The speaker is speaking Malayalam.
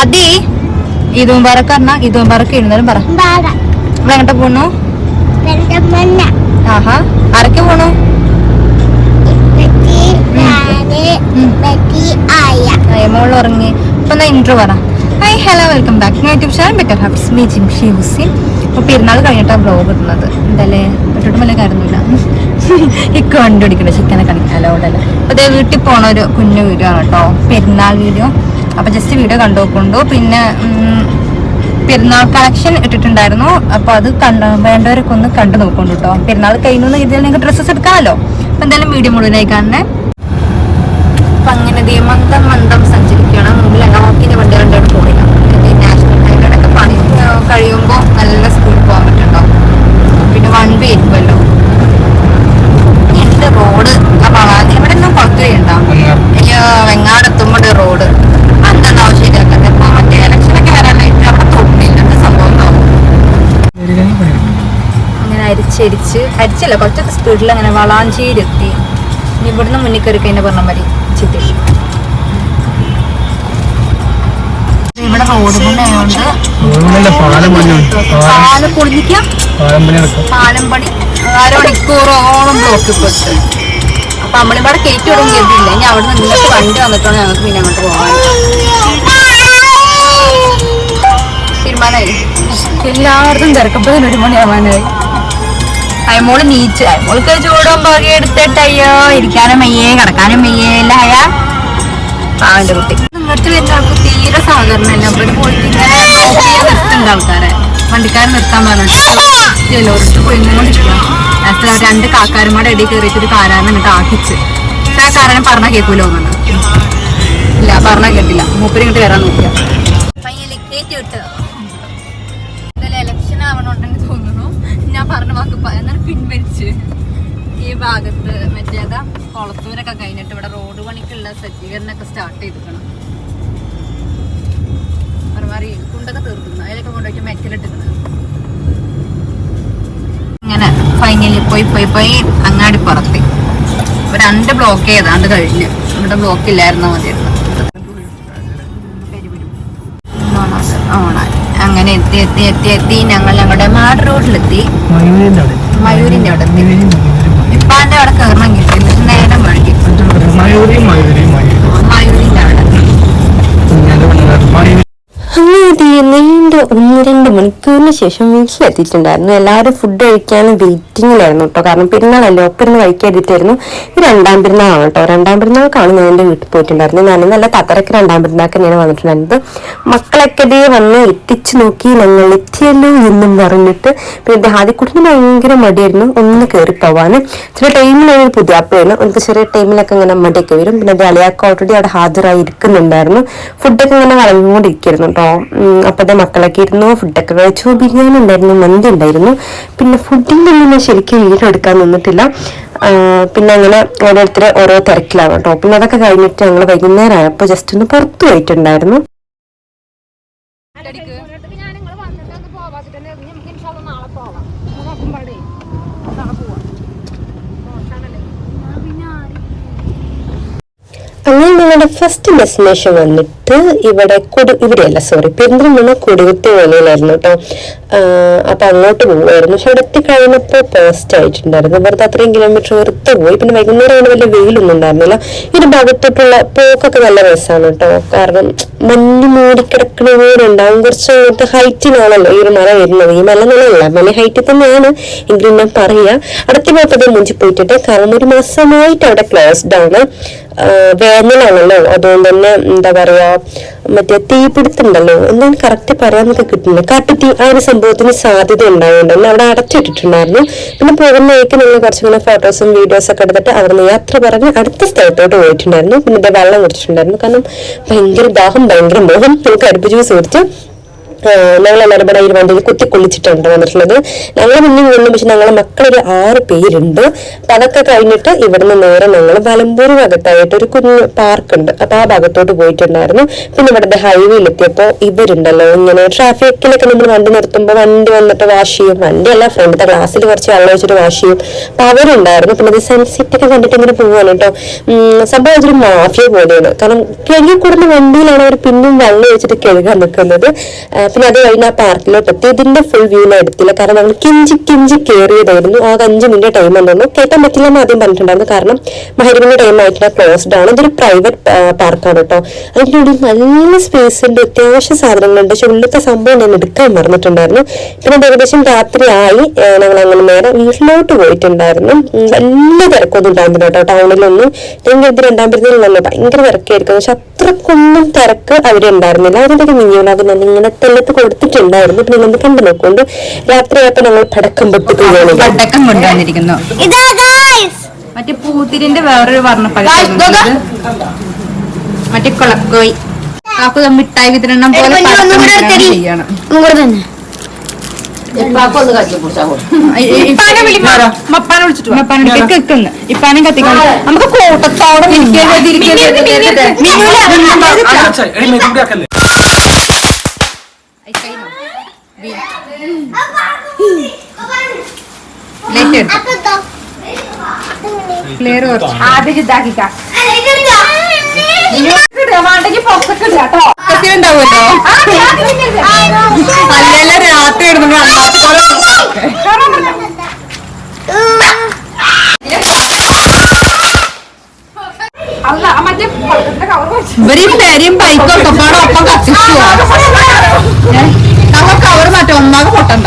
അതി ഇത് മുബാറക്ക് പറഞ്ഞ ഇത് മുബാറക്ക് ഇരുന്നാലും പറ. ഇവിടെ എങ്ങോട്ട് പോണു? ആഹാ. ആരൊക്കെ പോണു? ഇപ്പത്തി നാല് ഇപ്പത്തി ആയ മോളിൽ ഉറങ്ങി. ഇപ്പൊ എന്നാ ഇൻട്രോ പറ? Hi hello welcome back YouTube channel better habs me Jimshi Hussain അപ്പൊ പെരുന്നാൾ കഴിഞ്ഞിട്ടാണ് ബ്ലോഗ് ഇടുന്നത്. എന്തായാലേ പെട്ടിട്ട് വല്ല കാര്യമൊന്നുമില്ല ഇക്ക് വണ്ടി ഓടിക്കണ്ട ചിക്കനെ കണിക്കാലോ ഉണ്ടല്ലോ അപ്പൊ വീട്ടിൽ പോണ ഒരു കുഞ്ഞു വീഡിയോ ആണ് കേട്ടോ പെരുന്നാൾ വീഡിയോ അപ്പോൾ ജസ്റ്റ് വീഡിയോ കണ്ടു നോക്കുന്നുണ്ടു പിന്നെ പെരുന്നാൾ കളക്ഷൻ ഇട്ടിട്ടുണ്ടായിരുന്നു. അപ്പോൾ അത് കണ്ട വേണ്ടവരൊക്കെ ഒന്ന് കണ്ടു നോക്കുന്നുണ്ട് കേട്ടോ പെരുന്നാൾ കഴിഞ്ഞു ഇതിൽ നിങ്ങൾക്ക് ഡ്രസ്സസ് എടുക്കാമല്ലോ. അപ്പോൾ എന്തായാലും വീഡിയോ മുഴുവനായി കാണുന്നേ അപ്പൊ അങ്ങനെ ദേ മന്ദം മന്ദം സഞ്ചരിക്കണം മുമ്പിൽ അങ്ങാക്കിന്റെ വണ്ടി കണ്ടോട് പോയില്ല നാഷണൽ ഹൈവേടൊക്കെ പണി ആ, കഴിയുമ്പോൾ നല്ല സ്പീഡ് പോകാൻ പറ്റുണ്ടോ പിന്നെ വൺ വേ ആയിരിക്കുമല്ലോ. എന്റെ റോഡ് എവിടെ നിന്നും കുളത്തുകയുണ്ടോ എനിക്ക് വെങ്ങാടെത്തുമ്പോൾ റോഡ് അരിച്ചരിച്ച് അരിച്ചല്ല കുറച്ചൊക്കെ സ്പീഡിൽ അങ്ങനെ വളാഞ്ചേരി എത്തി ഇനി ഇവിടുന്ന് മുന്നിൽ കയറി കഴിഞ്ഞ പറഞ്ഞ മതി ചിത്തി ഇവിടെ റോഡ് പാലം പൊളിഞ്ഞിക്കാം പാലം. പണി അരമണിക്കൂറോളം ബ്ലോക്ക്. അപ്പൊ നമ്മളിവിടെ കയറ്റി തുടങ്ങിയിട്ടില്ല ഇനി അവിടെ നിന്ന് നിങ്ങൾക്ക് വണ്ടി വന്നിട്ടാണ് ഞങ്ങൾക്ക് പിന്നെ അങ്ങോട്ട് പോകാൻ. തീരുമാനമായി. എല്ലായിടത്തും തിരക്കപ്പതിന് ഒരു മണിയാവാനായി. അയമോൾ നീച്ച്. അയമോൾക്ക് ചൂടും പുറകെ എടുത്തിട്ട് അയ്യോ ഇരിക്കാനും മെയ്യേ കിടക്കാനും മെയ്യേ അല്ല അയാ പാവന്റെ കുട്ടി. ഇങ്ങോട്ട് വെച്ച ആൾക്ക് തീരെ സാധാരണ ഒരു പോയിട്ട് ആൾക്കാരെ. വണ്ടിക്കാരൻ നിർത്താൻ പറഞ്ഞിട്ട് പോയി പോയിക്കൊണ്ടിരിക്കുക ലാസ്റ്റ് രണ്ട് കാക്കാരന്മാരുടെ ഇടയിൽ കയറിയിട്ട് ഒരു കാരാരനെ എന്നിട്ട് ആക്കിച്ച്. പക്ഷെ ആ കാരനെ പറഞ്ഞാൽ കേൾക്കൂലോ എന്നാണ്. ഇല്ല പറഞ്ഞാൽ കേട്ടില്ല. മൂപ്പര് ഇങ്ങോട്ട് വരാൻ നോക്കിയ. കയറ്റി വിട്ടത്. എന്തായാലും ഇലക്ഷൻ പറഞ്ഞ വാക്ക് എന്നാലും പിൻവലിച്ച് ഈ ഭാഗത്ത് മറ്റേതാ കൊളത്തൂരൊക്കെ കഴിഞ്ഞിട്ട് ഇവിടെ റോഡ് പണിക്കുള്ള സജ്ജീകരണമൊക്കെ സ്റ്റാർട്ട് ചെയ്തിരിക്കണം. മാറി കുണ്ടൊക്കെ തീർക്കുന്നു. അതിലൊക്കെ കൊണ്ടുപോയി മെറ്റലിട്ടിക്കണം ഇങ്ങനെ ഫൈനലി പോയി പോയി പോയി അങ്ങാടി പുറത്തി. രണ്ട് ബ്ലോക്ക് ചെയ്താണ്ട് കഴിഞ്ഞ്. ഇവിടെ ബ്ലോക്ക് ഇല്ലായിരുന്നോ മതിയായിരുന്നു. എത്തി എത്തി എത്തി എത്തി. ഞങ്ങൾ ഞങ്ങളുടെ മാട് റോഡിലെത്തി. മയൂരിന്റെ അവിടെ. എത്തി. ഇപ്പാന്റെ അവിടെ. കയറണം കിട്ടി എന്നിട്ട് നേരം വഴി മയൂരി മയൂരി മയൂരി മയൂരിന്റെ അവിടെ. അങ്ങനെ നീണ്ട ഒന്ന് രണ്ട് മണിക്കൂറിന് ശേഷം വീട്ടിലെത്തിയിട്ടുണ്ടായിരുന്നു. എല്ലാവരും ഫുഡ് കഴിക്കാനും വെയിറ്റിങ്ങിലായിരുന്നു കേട്ടോ. കാരണം പെരുന്നാളല്ലേ ഒപ്പം കഴിക്കാതിട്ടായിരുന്നു രണ്ടാം പെരുന്നാളാണ് കേട്ടോ. രണ്ടാം പെരുന്നാൾക്കാണ് ഞാൻ എന്റെ വീട്ടിൽ പോയിട്ടുണ്ടായിരുന്നത്. ഞാൻ നല്ല തത്തരക്ക് രണ്ടാം പെരുന്നാൾക്ക് തന്നെയാണ് വന്നിട്ടുണ്ടായിരുന്നത്. മക്കളൊക്കെ ദേ വന്ന് എത്തിച്ചു നോക്കി ഞങ്ങൾ എത്തിയല്ലോ എന്നും പറഞ്ഞിട്ട് പിന്നെ ആദ്യക്കുട്ടിന് ഭയങ്കര മടിയായിരുന്നു ഒന്ന് കയറി പോവാൻ. ചില ടൈമിലൊരു പുതിയ അപ്പയാണ് എനിക്ക് ചെറിയ ടൈമിലൊക്കെ ഇങ്ങനെ മടിയൊക്കെ വരും. പിന്നെ അലിയാക്ക ഓൾറെഡി അവിടെ ഹാജരായി ഇരിക്കുന്നുണ്ടായിരുന്നു. ഫുഡൊക്കെ ഇങ്ങനെ വളഞ്ഞുകൊണ്ടിരിക്കുന്നു കേട്ടോ. അപ്പൊ അതെ മക്കളൊക്കെ ഇരുന്നു ഫുഡൊക്കെ കഴിച്ചു. ബിരിയാണി ഉണ്ടായിരുന്നു മന്തി ഉണ്ടായിരുന്നു. പിന്നെ ഫുഡിന്റെ ഒന്നും ശരിക്കും വീഡിയോ എടുക്കാൻ നിന്നിട്ടില്ല. പിന്നെ അങ്ങനെ ഓരോരുത്തർ ഓരോ തിരക്കിലാണ് കേട്ടോ. പിന്നെ അതൊക്കെ കഴിഞ്ഞിട്ട് ഞങ്ങൾ വൈകുന്നേരം ആയപ്പോൾ ജസ്റ്റ് ഒന്ന് പുറത്തു പോയിട്ടുണ്ടായിരുന്നു. അങ്ങനെ ഞങ്ങളുടെ ഫസ്റ്റ് ഡെസ്റ്റിനേഷൻ വന്നിട്ട് ഇവിടെ കൊടു ഇവിടെയല്ല സോറി പെരിന്തൽമണ്ണ കൊടുകുത്തി വേലയിലായിരുന്നു കേട്ടോ അപ്പൊ അങ്ങോട്ട് പോകുമായിരുന്നു പക്ഷെ അവിടെ എത്തിക്കഴിഞ്ഞപ്പോൾ പോസ്റ്റ് ആയിട്ടുണ്ടായിരുന്നു. വെറുതെ അത്രയും കിലോമീറ്റർ വെറുതെ പോയി. പിന്നെ വൈകുന്നേരം അങ്ങനെ വലിയ വെയിലൊന്നും ഉണ്ടായിരുന്നില്ല. ഒരു ഭാഗത്തോട്ടുള്ള പോക്കൊക്കെ നല്ല രസമാണ് കേട്ടോ കാരണം മഞ്ഞ് മൂടിക്കിടക്കണ പോലെ ഉണ്ടാവും. കുറച്ച് അങ്ങോട്ട് ഹൈറ്റിനാണല്ലോ ഈ ഒരു മല വരുന്നത്. ഈ മല നിലയല്ല മല ഹൈറ്റിൽ തന്നെയാണ്. എങ്കിലും ഞാൻ പറയാ. അടുത്ത പോയപ്പോൾ മുഞ്ചി പോയിട്ടുണ്ട്. കാരണം ഒരു മാസമായിട്ട് അവിടെ ക്ലോസ്ഡ് ആണ്. വേനലാണല്ലോ. അതുകൊണ്ട് തന്നെ എന്താ പറയാ മറ്റേ തീപിടുത്തുണ്ടല്ലോ? എന്താണ് കറക്റ്റ് പറയാനൊക്കെ കിട്ടുന്നത് കാട്ടുതീ ആ ഒരു സംഭവത്തിന് സാധ്യത ഉണ്ടായതുകൊണ്ട് തന്നെ അവിടെ അടച്ചിട്ടിട്ടുണ്ടായിരുന്നു. പിന്നെ പോകുന്ന വഴിക്ക് ഞങ്ങൾ കൂടെ ഫോട്ടോസും വീഡിയോസും ഒക്കെ എടുത്തിട്ട് അവിടെ നിന്ന് യാത്ര പറഞ്ഞ് അടുത്ത സ്ഥലത്തോട്ട് പോയിട്ടുണ്ടായിരുന്നു. പിന്നെ വെള്ളം കുടിച്ചിട്ടുണ്ടായിരുന്നു. കാരണം ഭയങ്കര ദാഹം ഭയങ്കര മോഹം. നമുക്ക് അടുപ്പ് ജ്യൂസ് കുടിച്ചു ഞങ്ങൾ മരബടയിൽ വണ്ടിയിൽ കുത്തി കൊള്ളിച്ചിട്ടുണ്ട് വന്നിട്ടുള്ളത്. ഞങ്ങൾ മുന്നിൽ നിന്നും പക്ഷെ ഞങ്ങളെ മക്കളൊരു ആറ് പേരുണ്ട്. അപ്പൊ അതൊക്കെ കഴിഞ്ഞിട്ട് ഇവിടുന്ന് നേരെ ഞങ്ങൾ വലമ്പൂർ ഭാഗത്തായിട്ട് ഒരു കുഞ്ഞു പാർക്ക് ഉണ്ട് അപ്പൊ ആ ഭാഗത്തോട്ട് പോയിട്ടുണ്ടായിരുന്നു. പിന്നെ ഇവിടുത്തെ ഹൈവേയിൽ എത്തിയപ്പോൾ ഇവരുണ്ടല്ലോ. ഇങ്ങനെ ട്രാഫിക്കിലൊക്കെ നമ്മൾ വണ്ടി നിർത്തുമ്പോൾ വണ്ടി വന്നിട്ട് വാഷ് ചെയ്യും. വണ്ടി അല്ല ഫ്രണ്ടിത്തെ ഗ്ലാസ്സിൽ കുറച്ച് വെള്ളം വെച്ചിട്ട് വാഷ് ചെയ്യും. അപ്പൊ അവരുണ്ടായിരുന്നു. പിന്നെ അത് സൺസെറ്റ് ഒക്കെ കണ്ടിട്ട് ഇങ്ങനെ പോവാണ് കേട്ടോ. സംഭവം ഒരു മാഫിയ പോലെയാണ്. കാരണം കഴുകി കൂടുന്ന വണ്ടിയിലാണ് അവർ പിന്നും വെള്ളം വെച്ചിട്ട് കഴുകാൻ നിൽക്കുന്നത്. പിന്നെ അത് കഴിഞ്ഞ് ആ പാർക്കിലോട്ട് എത്തി ഇതിന്റെ ഫുൾ വ്യൂ ഞാൻ എടുത്തില്ല കാരണം നമ്മൾ കിഞ്ചി കിഞ്ചി കയറിയതായിരുന്നു ആ അഞ്ച് മിനിറ്റ് ടൈം ഉണ്ടായിരുന്നു കേട്ടാൻ പറ്റില്ല എന്ന് ആദ്യം പറഞ്ഞിട്ടുണ്ടായിരുന്നു. കാരണം മഹരിമിന്റെ ടൈം ആയിട്ടില്ല. ക്ലോസ്ഡ് ആണ്. ഇതൊരു പ്രൈവറ്റ് പാർക്കാണ് കേട്ടോ അതിന്റെ ഉള്ളിൽ നല്ല സ്പേസ് ഉണ്ട്. അത്യാവശ്യം സാധനങ്ങളുണ്ട്. പക്ഷെ ഉള്ളിലത്തെ സംഭവം ഞാൻ എടുക്കാൻ മറന്നിട്ടുണ്ടായിരുന്നു. പിന്നെ ഏകദേശം രാത്രിയായി. ഞങ്ങൾ അങ്ങനെ നേരെ വീട്ടിലോട്ട് പോയിട്ടുണ്ടായിരുന്നു. നല്ല തിരക്കൊന്നും ഉണ്ടായിരുന്നില്ല കേട്ടോ ടൗണിലൊന്നും. ഞങ്ങൾ ഇത് രണ്ടാം പെരുന്നാളിലല്ലോ ഭയങ്കര തിരക്കായിരിക്കും പക്ഷെ അത്രക്കൊന്നും തിരക്ക് അവിടെ ഉണ്ടായിരുന്നില്ല. അതിന്റെ മിനിയോളാകെ ഞാൻ ഇങ്ങനെ തെല്ലത്ത് കൊടുത്തിട്ടുണ്ടായിരുന്നു. പിന്നെ നമ്മൾ കണ്ടു നോക്കൊണ്ട് രാത്രിയായപ്പോ ഞങ്ങൾ പടക്കം പൊട്ടിക്കുകയാണ്. പടക്കം കൊണ്ടുവന്നിരിക്കുന്നു. മറ്റേ പൂത്തിരിന്റെ വേറൊരു വർണപ്പഴം മറ്റേ കുളക്കോയി കാക്കു ദാ മിഠായി വിതരണം പോലെ. ചെയ്യാണ്. ഇപ്പാനെ വിളിക്കാറോ മപ്പാനെ വിളിച്ചിട്ട് മപ്പാനെ കേൾക്കുന്നു ഇപ്പാനും കത്തിക്കണം നമുക്ക് കൂട്ടത്തോടെ ഇരിക്കരുത് ഇരിക്കരുത് ആദ്യം ഇതാക്കിക്കാം. ഉണ്ടാവുമല്ലോ അല്ലല്ല രാത്രി ഇടുന്നു ഇവർ ഈ പെരയും ബൈക്കും ഒക്കെ പാടെ ഒപ്പം കത്തിച്ചു കവർ മാറ്റം. ഒന്നാകെ പൊട്ടണ്ട.